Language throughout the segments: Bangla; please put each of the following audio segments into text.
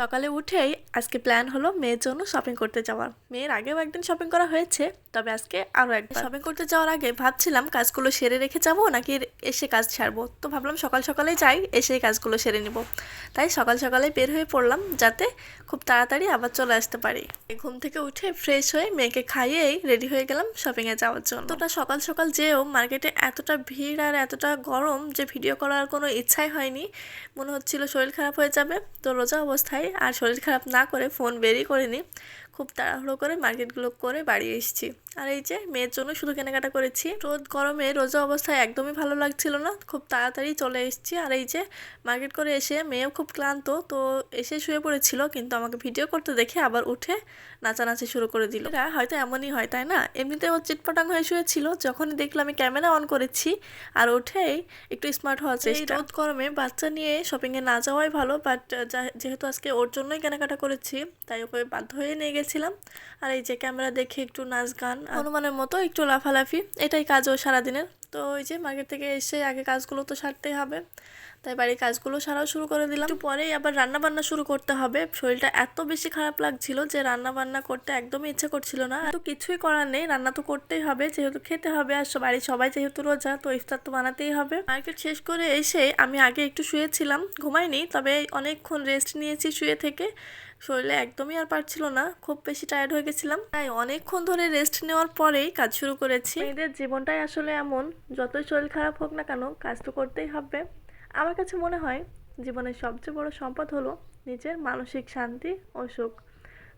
সকালে উঠেই আজকে প্ল্যান হলো মেয়ের জন্য শপিং করতে যাওয়ার মেয়ের আগেও একদিন শপিং করা হয়েছে, তবে আজকে আরও একবার। শপিং করতে যাওয়ার আগে ভাবছিলাম কাজগুলো সেরে রেখে যাব নাকি এসে কাজ ছাড়বো? তো ভাবলাম সকাল সকালেই যাই এসে কাজগুলো সেরে নিব। তাই সকাল সকালে বের হয়ে পড়লাম যাতে খুব তাড়াতাড়ি আবার চলে আসতে পারি। ঘুম থেকে উঠে ফ্রেশ হয়ে মেয়েকে খাইয়েই রেডি হয়ে গেলাম শপিংয়ে যাওয়ার জন্য। তোটা সকাল সকাল যেও মার্কেটে এতটা ভিড় আর এতটা গরম যে ভিডিও করার কোনো ইচ্ছাই হয়নি। মনে হচ্ছিল শরীর খারাপ হয়ে যাবে। তো রোজা অবস্থায় আর শরীর খারাপ না করে ফোন বেরই করিনি খুব তাড়াহুড়ো করে মার্কেটগুলো করে বাড়ি এসেছি। আর এই যে মেয়ের জন্য শুধু কেনাকাটা করেছি। রোদ গরমে রোজা অবস্থায় একদমই ভালো লাগছিল না। খুব তাড়াতাড়ি চলে এসেছি। আর এই যে মার্কেট করে এসে মেয়েও খুব ক্লান্ত তো এসে শুয়ে পড়েছিল কিন্তু আমাকে ভিডিও করতে দেখে আবার উঠে নাচানাচি শুরু করে দিল। এরা হয়তো এমনই হয় তাই না? এমনিতে ও চিটপটাং হয়ে শুয়েছিল। যখনই দেখলাম আমি ক্যামেরা অন করেছি আর উঠেই একটু স্মার্ট হওয়ার চেষ্টা। রোদ গরমে বাচ্চা নিয়ে শপিংয়ে না যাওয়াই ভালো বাট যেহেতু আজকে ওর জন্যই কেনাকাটা করেছি তাই ওকে বাধ্য হয়ে নিয়ে গেছিলাম আর এই যে ক্যামেরা দেখে একটু নাচ গান হনুমানের মতো একটু লাফালাফি এটাই কাজ ও সারাদিনের। তো ওই যে মার্কেট থেকে এসে আগে কাজগুলো তো সারতেই হবে। তাই বাড়ির কাজগুলো সারাও শুরু করে দিলাম। একটু পরেই আবার রান্না বান্না শুরু করতে হবে। শরীরটা এত বেশি খারাপ লাগছিল যে রান্না বান্না করতে একদমই ইচ্ছে করছিল না। তো কিছুই করার নেই রান্না তো করতেই হবে যেহেতু খেতে হবে। আর বাড়ির সবাই যেহেতু রোজা তো ইফতার তো বানাতেই হবে। মার্কেট শেষ করে এসে আমি আগে একটু শুয়েছিলাম ঘুমাইনি তবে অনেকক্ষণ রেস্ট নিয়েছি শুয়ে থেকে। শরীরে একদমই আর পারছিল না খুব বেশি টায়ার্ড হয়ে গেছিলাম। তাই অনেকক্ষণ ধরে রেস্ট নেওয়ার পরেই কাজ শুরু করেছি। মেয়েদের জীবনটাই আসলে এমন যতই শরীর খারাপ হোক না কেন কাজ তো করতেই হবে। আমার কাছে মনে হয় জীবনের সবচেয়ে বড় সম্পদ হলো নিজের মানসিক শান্তি ও সুখ।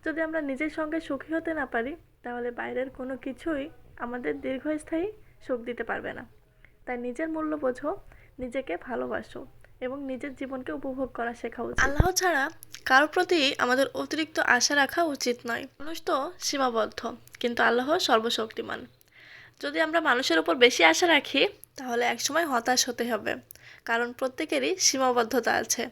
যদি আমরা নিজের সঙ্গে সুখী হতে না পারি তাহলে বাইরের কোনো কিছুই আমাদের দীর্ঘস্থায়ী সুখ দিতে পারবে না। তাই নিজের মূল্য বোঝো নিজেকে ভালোবাসো এবং নিজের জীবনকে উপভোগ করা শেখা উচিত। আল্লাহ ছাড়া কারোর প্রতি আমাদের অতিরিক্ত আশা রাখা উচিত নয়। মানুষ তো সীমাবদ্ধ, কিন্তু আল্লাহ সর্বশক্তিমান। যদি আমরা মানুষের উপর বেশি আশা রাখি, তাহলে একসময় হতাশ হতে হবে, কারণ প্রত্যেকেরই সীমাবদ্ধতা আছে।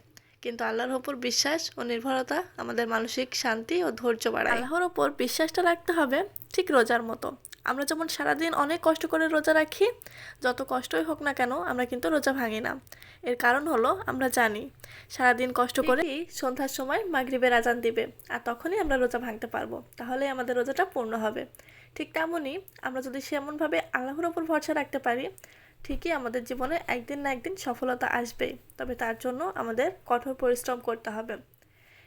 কিন্তু আল্লাহর ওপর বিশ্বাস ও নির্ভরতা আমাদের মানসিক শান্তি ও ধৈর্য বাড়ায়। আল্লাহর ওপর বিশ্বাসটা রাখতে হবে ঠিক রোজার মতো। আমরা যেমন সারাদিন অনেক কষ্ট করে রোজা রাখি যত কষ্টই হোক না কেন আমরা কিন্তু রোজা ভাঙি না। এর কারণ হলো আমরা জানি সারাদিন কষ্ট করে সন্ধ্যার সময় মাগরিবের আজান দিবে আর তখনই আমরা রোজা ভাঙতে পারব তাহলে আমাদের রোজাটা পূর্ণ হবে। ঠিক তেমনই আমরা যদি সেমনভাবে আল্লাহর ওপর ভরসা রাখতে পারি ঠিকই আমাদের জীবনে একদিন না একদিন সফলতা আসবেই তবে তার জন্য আমাদের কঠোর পরিশ্রম করতে হবে।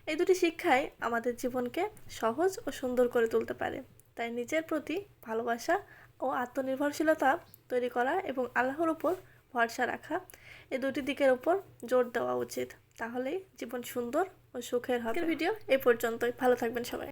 এই দুটি শিক্ষাই আমাদের জীবনকে সহজ ও সুন্দর করে তুলতে পারে। তাই নিজের প্রতি ভালোবাসা ও আত্মনির্ভরশীলতা তৈরি করা এবং আল্লাহর উপর ভরসা রাখা এই দুটি দিকের উপর জোর দেওয়া উচিত। তাহলেই জীবন সুন্দর ও সুখের হবে। ভিডিও এ পর্যন্তই। ভালো থাকবেন সবাই।